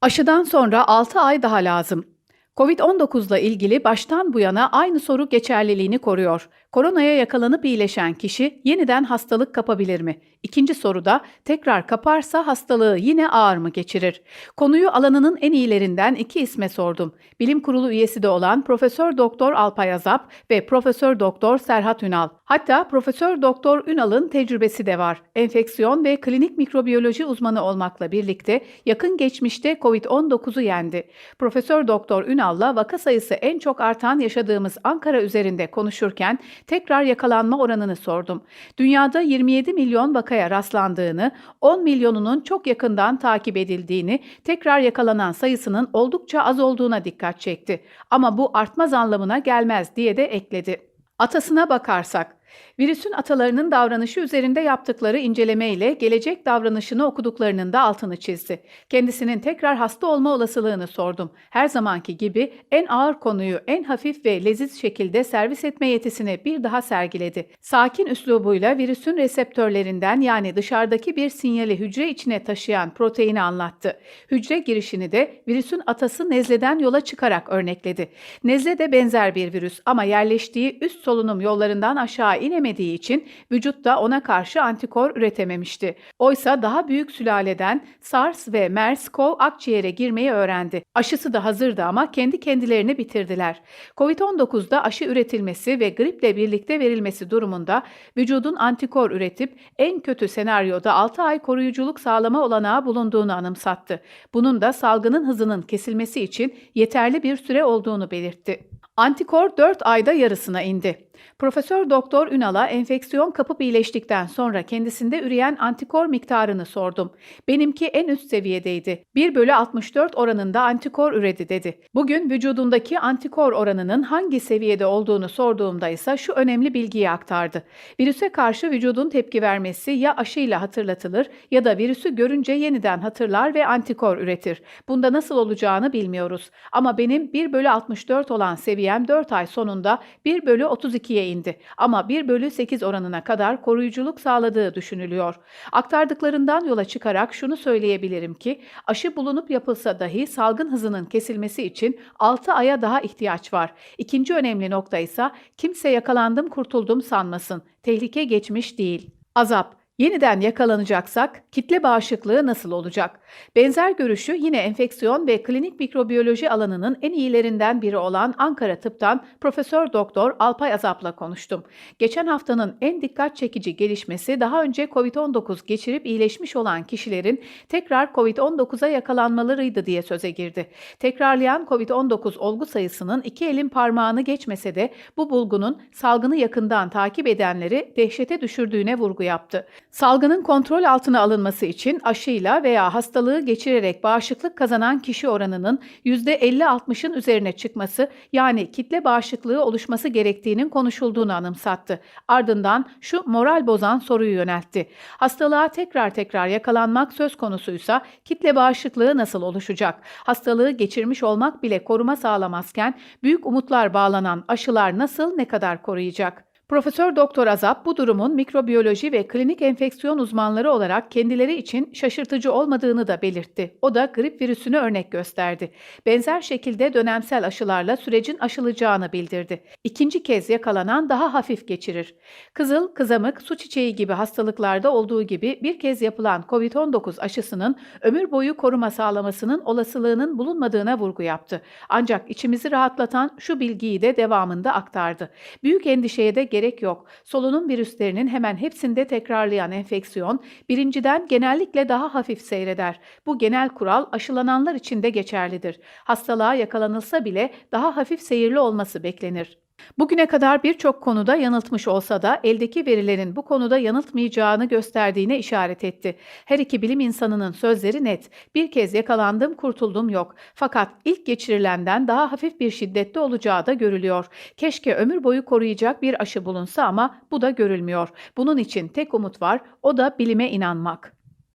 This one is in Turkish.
Aşıdan sonra 6 ay daha lazım. Covid-19 ile ilgili baştan bu yana aynı soru geçerliliğini koruyor. Koronaya yakalanıp iyileşen kişi yeniden hastalık kapabilir mi? İkinci soruda tekrar kaparsa hastalığı yine ağır mı geçirir? Konuyu alanının en iyilerinden iki isme sordum. Bilim Kurulu üyesi de olan Profesör Doktor Alpay Azap ve Profesör Doktor Serhat Ünal. Hatta Profesör Doktor Ünal'ın tecrübesi de var. Enfeksiyon ve klinik mikrobiyoloji uzmanı olmakla birlikte yakın geçmişte Covid-19'u yendi. Profesör Doktor Ünal'la vaka sayısı en çok artan yaşadığımız Ankara üzerinde konuşurken tekrar yakalanma oranını sordum. Dünyada 27 milyon vakaya rastlandığını, 10 milyonunun çok yakından takip edildiğini, tekrar yakalanan sayısının oldukça az olduğuna dikkat çekti. Ama bu artmaz anlamına gelmez diye de ekledi. Atasına bakarsak, Virüsün atalarının davranışı üzerinde yaptıkları inceleme ile gelecek davranışını okuduklarının da altını çizdi. Kendisinin tekrar hasta olma olasılığını sordum. Her zamanki gibi en ağır konuyu en hafif ve leziz şekilde servis etme yetisini bir daha sergiledi. Sakin üslubuyla virüsün reseptörlerinden yani dışarıdaki bir sinyali hücre içine taşıyan proteini anlattı. Hücre girişini de virüsün atası nezleden yola çıkarak örnekledi. Nezle de benzer bir virüs ama yerleştiği üst solunum yollarından aşağı inemediği için vücutta ona karşı antikor üretememişti. Oysa daha büyük sülaleden SARS ve MERS-CoV akciğere girmeyi öğrendi. Aşısı da hazırdı ama kendi kendilerini bitirdiler. Covid-19'da aşı üretilmesi ve griple birlikte verilmesi durumunda vücudun antikor üretip en kötü senaryoda 6 ay koruyuculuk sağlama olanağı bulunduğunu anımsattı. Bunun da salgının hızının kesilmesi için yeterli bir süre olduğunu belirtti. Antikor 4 ayda yarısına indi. Profesör Doktor Ünal'a enfeksiyon kapıp iyileştikten sonra kendisinde üreyen antikor miktarını sordum. Benimki en üst seviyedeydi. 1 bölü 64 oranında antikor üredi dedi. Bugün vücudundaki antikor oranının hangi seviyede olduğunu sorduğumda ise şu önemli bilgiyi aktardı. Virüse karşı vücudun tepki vermesi ya aşıyla hatırlatılır ya da virüsü görünce yeniden hatırlar ve antikor üretir. Bunda nasıl olacağını bilmiyoruz. Ama benim 1 bölü 64 olan seviyem 4 ay sonunda 1 bölü 32'ye indi ama 1 bölü 8 oranına kadar koruyuculuk sağladığı düşünülüyor. Aktardıklarından yola çıkarak şunu söyleyebilirim ki aşı bulunup yapılsa dahi salgın hızının kesilmesi için 6 aya daha ihtiyaç var. İkinci önemli nokta ise kimse yakalandım kurtuldum sanmasın. Tehlike geçmiş değil. Azap Yeniden yakalanacaksak kitle bağışıklığı nasıl olacak? Benzer görüşü yine enfeksiyon ve klinik mikrobiyoloji alanının en iyilerinden biri olan Ankara Tıp'tan Profesör Doktor Alpay Azap'la konuştum. Geçen haftanın en dikkat çekici gelişmesi daha önce COVID-19 geçirip iyileşmiş olan kişilerin tekrar COVID-19'a yakalanmalarıydı diye söze girdi. Tekrarlayan COVID-19 olgu sayısının iki elin parmağını geçmese de bu bulgunun salgını yakından takip edenleri dehşete düşürdüğüne vurgu yaptı. Salgının kontrol altına alınması için aşıyla veya hastalığı geçirerek bağışıklık kazanan kişi oranının %50-60'ın üzerine çıkması yani kitle bağışıklığı oluşması gerektiğinin konuşulduğunu anımsattı. Ardından şu moral bozan soruyu yöneltti. Hastalığa tekrar tekrar yakalanmak söz konusuysa kitle bağışıklığı nasıl oluşacak? Hastalığı geçirmiş olmak bile koruma sağlamazken büyük umutlar bağlanan aşılar nasıl ne kadar koruyacak? Profesör Doktor Azap bu durumun mikrobiyoloji ve klinik enfeksiyon uzmanları olarak kendileri için şaşırtıcı olmadığını da belirtti. O da grip virüsünü örnek gösterdi. Benzer şekilde dönemsel aşılarla sürecin aşılacağını bildirdi. İkinci kez yakalanan daha hafif geçirir. Kızıl, kızamık, su çiçeği gibi hastalıklarda olduğu gibi bir kez yapılan COVID-19 aşısının ömür boyu koruma sağlamasının olasılığının bulunmadığına vurgu yaptı. Ancak içimizi rahatlatan şu bilgiyi de devamında aktardı. Büyük endişeye de gerek yok. Solunum virüslerinin hemen hepsinde tekrarlayan enfeksiyon birinciden genellikle daha hafif seyreder. Bu genel kural aşılananlar için de geçerlidir. Hastalığa yakalanılsa bile daha hafif seyirli olması beklenir. Bugüne kadar birçok konuda yanıltmış olsa da eldeki verilerin bu konuda yanıltmayacağını gösterdiğine işaret etti. Her iki bilim insanının sözleri net. Bir kez yakalandım kurtuldum yok. Fakat ilk geçirilenden daha hafif bir şiddette olacağı da görülüyor. Keşke ömür boyu koruyacak bir aşı bulunsa ama bu da görülmüyor. Bunun için tek umut var o da bilime inanmak.